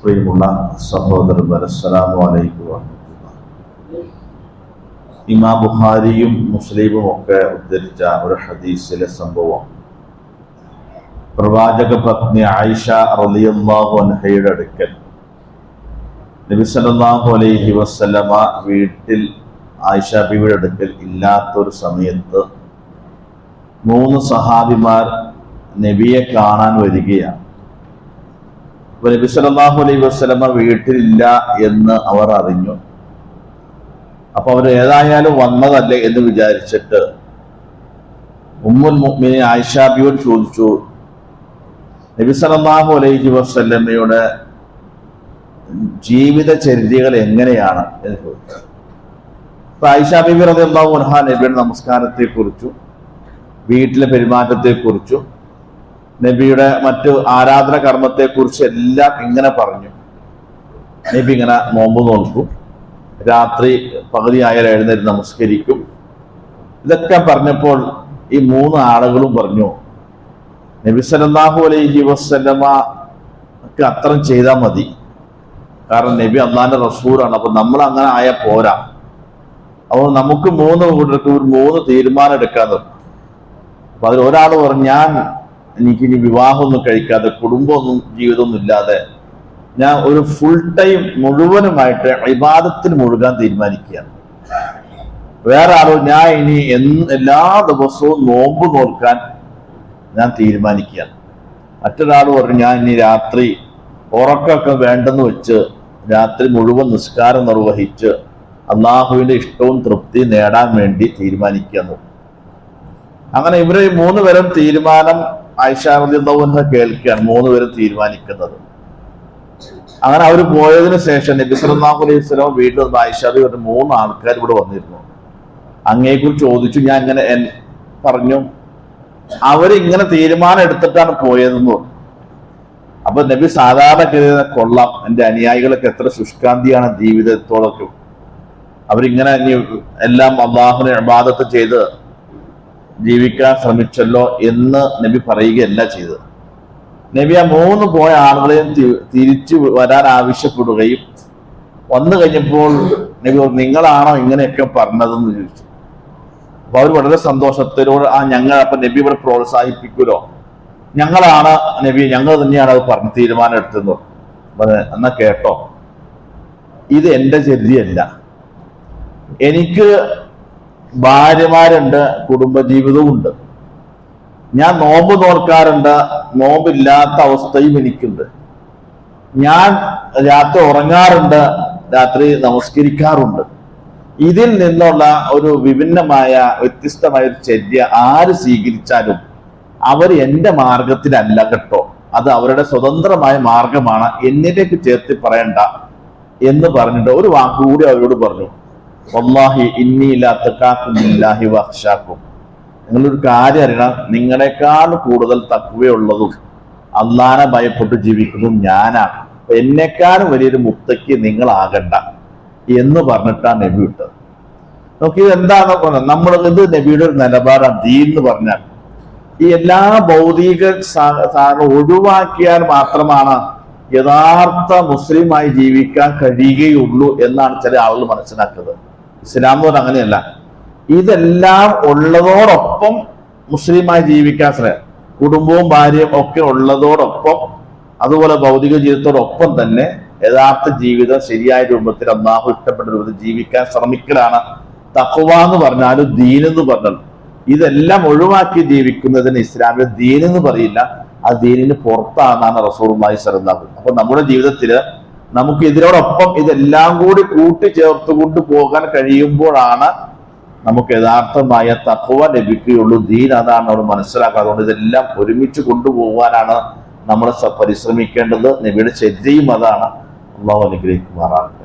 പ്രിയമുള്ള സഹോദരന്മാർ അസ്സലാമു അലൈക്കും. ഇമാം ബുഖാരിയും മുസ്ലിമും ഒക്കെ ഉദ്ധരിച്ച ഒരു ഹദീസിലെ സംഭവം പ്രവാചക പത്നി ആയിഷ റളിയല്ലാഹു അൻഹയുടെ അടുക്കൽ നബി സല്ലല്ലാഹു അലൈഹി വസല്ലമ വീട്ടിൽ ആയിഷ ബിവിയുടെ അടുക്കൽ ഇല്ലാത്തൊരു സമയത്ത് മൂന്ന് സഹാബിമാർ നബിയെ കാണാൻ വരികയാണ് അപ്പൊ നബി സലാഹു അലൈഹി വസ്ലമ വീട്ടിലില്ല എന്ന് അവർ അറിഞ്ഞു. അപ്പൊ അവർ ഏതായാലും വന്നതല്ലേ എന്ന് വിചാരിച്ചിട്ട് ഉമ്മുൽ മുഹ്മിനെ ആയിഷാബിയോട് ചോദിച്ചു നബി സലാഹു അലൈഹി വസ്ലമയുടെ ജീവിത ചര്യകൾ എങ്ങനെയാണ് എന്ന് ചോദിച്ചു. അപ്പൊ ആയിഷ ബിബി റളിയല്ലാഹു അൻഹ നബിയുടെ നമസ്കാരത്തെ കുറിച്ചും വീട്ടിലെ പെരുമാറ്റത്തെ കുറിച്ചും നബിയുടെ മറ്റു ആരാധന കർമ്മത്തെ കുറിച്ച് എല്ലാം ഇങ്ങനെ പറഞ്ഞു. നബി ഇങ്ങനെ നോമ്പ് നോൽക്കും. രാത്രി പകുതിയായാൽ എഴുന്നേറ്റ് നമസ്കരിക്കും. ഇതൊക്കെ പറഞ്ഞപ്പോൾ ഈ മൂന്ന് ആളുകളും പറഞ്ഞു നബി സല്ലല്ലാഹു അലൈഹി വസല്ലമക്ക് അത്രയും ചെയ്താൽ മതി. കാരണം നബി അള്ളാന്റെ റസൂറാണ് അപ്പൊ നമ്മൾ അങ്ങനെ ആയ പോരാ. അപ്പോൾ നമുക്ക് മൂന്ന് കൂട്ടർക്ക് ഒരു മൂന്ന് തീരുമാനം എടുക്കാൻ അപ്പൊ അതിൽ ഒരാൾ പറഞ്ഞു ഞാൻ എനിക്ക് ഇനി വിവാഹമൊന്നും കഴിക്കാതെ കുടുംബമൊന്നും ജീവിതമൊന്നും ഇല്ലാതെ ഞാൻ ഒരു ഫുൾ ടൈം മുഴുവനുമായിട്ട് ഇബാദത്തിൽ മുഴുകാൻ തീരുമാനിക്കുകയാണ്. വേറെ ആളോ ഞാൻ ഇനി എല്ലാ ദിവസവും നോമ്പ് നോക്കാൻ ഞാൻ തീരുമാനിക്കുകയാണ്. മറ്റൊരാൾ പറഞ്ഞു ഞാൻ ഇനി രാത്രി ഉറക്കമൊക്കെ വേണ്ടെന്ന് വെച്ച് രാത്രി മുഴുവൻ നിസ്കാരം നിർവഹിച്ച് അള്ളാഹുവിന്റെ ഇഷ്ടവും തൃപ്തിയും നേടാൻ വേണ്ടി തീരുമാനിക്കുന്നു അങ്ങനെ ഇവരെ മൂന്ന് പേരും തീരുമാനം ആയിഷാറിയുന്നവന്ന് കേൾക്കുകയാണ് മൂന്ന് പേരും തീരുമാനിക്കുന്നത്. അങ്ങനെ അവർ പോയതിന് ശേഷം നബിസ്വലാഹു അലൈഹി സ്വലം വീട്ടിൽ വന്ന് ആയിഷാദി പറഞ്ഞ മൂന്ന് ആൾക്കാർ ഇവിടെ വന്നിരുന്നു. അങ്ങേക്കുറിച്ച് ചോദിച്ചു ഞാൻ ഇങ്ങനെ പറഞ്ഞു. അവരിങ്ങനെ തീരുമാനം എടുത്തിട്ടാണ് പോയതെന്ന് പറഞ്ഞു. അപ്പൊ നബി സാധാരണ കരുതുന്ന കൊള്ളാം എന്റെ അനുയായികളൊക്കെ എത്ര ശുഷ്കാന്തിയാണ് ജീവിതത്തോടൊക്കെ. അവരിങ്ങനെ എല്ലാം അള്ളാഹുനെ അബാദത്ത് ചെയ്ത് ജീവിക്കാൻ ശ്രമിച്ചല്ലോ എന്ന് നബി പറയുകയല്ല ചെയ്തത്. നബി ആ മൂന്ന് പോയ ആളുകളെയും തിരിച്ചു വരാൻ ആവശ്യപ്പെടുകയും വന്നു കഴിഞ്ഞപ്പോൾ നബി നിങ്ങളാണോ ഇങ്ങനെയൊക്കെ പറഞ്ഞതെന്ന് ചോദിച്ചു. അപ്പൊ അവർ വളരെ സന്തോഷത്തിലൂടെ ആ ഞങ്ങൾ അപ്പൊ നബി ഇവിടെ പ്രോത്സാഹിപ്പിക്കുമല്ലോ. ഞങ്ങളാണ് നബി ഞങ്ങൾ തന്നെയാണ് അത് പറഞ്ഞ് തീരുമാനം എടുത്തത് എന്നാ കേട്ടോ? ഇത് എന്റെ ചര്യല്ല. എനിക്ക് ഭാര്യമാരുണ്ട് കുടുംബജീവിതവും ഉണ്ട് ഞാൻ നോമ്പ് നോക്കാറുണ്ട് നോമ്പില്ലാത്ത അവസ്ഥയും എനിക്കുണ്ട്. ഞാൻ രാത്രി ഉറങ്ങാറുണ്ട് രാത്രി നമസ്കരിക്കാറുണ്ട്. ഇതിൽ നിന്നുള്ള ഒരു വിഭിന്നമായ വ്യത്യസ്തമായ ഒരു ചര്യ ആര് സ്വീകരിച്ചാലും അവർ എന്റെ മാർഗത്തിലല്ല കേട്ടോ. അത് അവരുടെ സ്വതന്ത്രമായ മാർഗമാണ്. എന്നിലേക്ക് ചേർത്തി പറയണ്ട എന്ന് പറഞ്ഞിട്ട് ഒരു വാക്കുകൂടി അവരോട് പറഞ്ഞു. വല്ലാഹി ഇന്നില്ലാത്തക്കാക്കുമില്ലാഹി വഹ്ഷാക്കും നിങ്ങളൊരു കാര്യം അറിയണം. നിങ്ങളെക്കാൾ കൂടുതൽ തക്കുവയുള്ളതും അള്ളാനെ ഭയപ്പെട്ട് ജീവിക്കുന്നതും ഞാനാണ്. അപ്പൊ എന്നെക്കാളും വലിയൊരു മുത്തയ്ക്ക് നിങ്ങളാകണ്ട എന്ന് പറഞ്ഞിട്ടാണ് നബി വിട്ടത്. നോക്കി ഇത് പറഞ്ഞാൽ നമ്മൾ ഇത് നബിയുടെ ഒരു നിലപാടാണ് ദീൻ എന്ന് പറഞ്ഞാൽ ഈ എല്ലാ ഭൗതിക സാധനം ഒഴിവാക്കിയാൽ മാത്രമാണ് യഥാർത്ഥ മുസ്ലിമായി ജീവിക്കാൻ കഴിയുകയുള്ളൂ എന്നാണ് ചില ആളുകൾ മനസ്സിലാക്കുന്നത്. ഇസ്ലാം എന്ന് അങ്ങനെയല്ല. ഇതെല്ലാം ഉള്ളതോടൊപ്പം മുസ്ലിമായി ജീവിക്കാൻ ശ്രമം കുടുംബവും ഭാര്യയും ഒക്കെ ഉള്ളതോടൊപ്പം അതുപോലെ ഭൗതിക ജീവിതത്തോടൊപ്പം തന്നെ യഥാർത്ഥ ജീവിതം ശരിയായ രൂപത്തിൽ അന്നാഹു ഇഷ്ടപ്പെട്ട രൂപത്തിൽ ജീവിക്കാൻ ശ്രമിക്കലാണ്. തഖ്വ എന്ന് പറഞ്ഞാലും ദീൻ എന്ന് പറഞ്ഞാലും ഇതെല്ലാം ഒഴിവാക്കി ജീവിക്കുന്നതിന് ഇസ്ലാമിൽ ദീൻ എന്ന് പറയില്ല. ആ ദീനിന് പുറത്താണെന്നാണ് റസൂർമായി ശ്രദ്ധ അപ്പൊ നമ്മുടെ ജീവിതത്തിൽ നമുക്ക് ഇതിനോടൊപ്പം ഇതെല്ലാം കൂടി കൂട്ടിച്ചേർത്ത് കൊണ്ടുപോകാൻ കഴിയുമ്പോഴാണ് നമുക്ക് യഥാർത്ഥമായ തഖ്വ ലഭിക്കുകയുള്ളൂ. ദീൻ അതാണ് നമ്മൾ മനസ്സിലാക്കുക. അതുകൊണ്ട് ഇതെല്ലാം ഒരുമിച്ച് കൊണ്ടുപോകാനാണ് നമ്മൾ പരിശ്രമിക്കേണ്ടത്. നബിയുടെ ചര്യയും അതാണ്. അള്ളാഹു അനുഗ്രഹിക്കുമാറാകട്ടെ.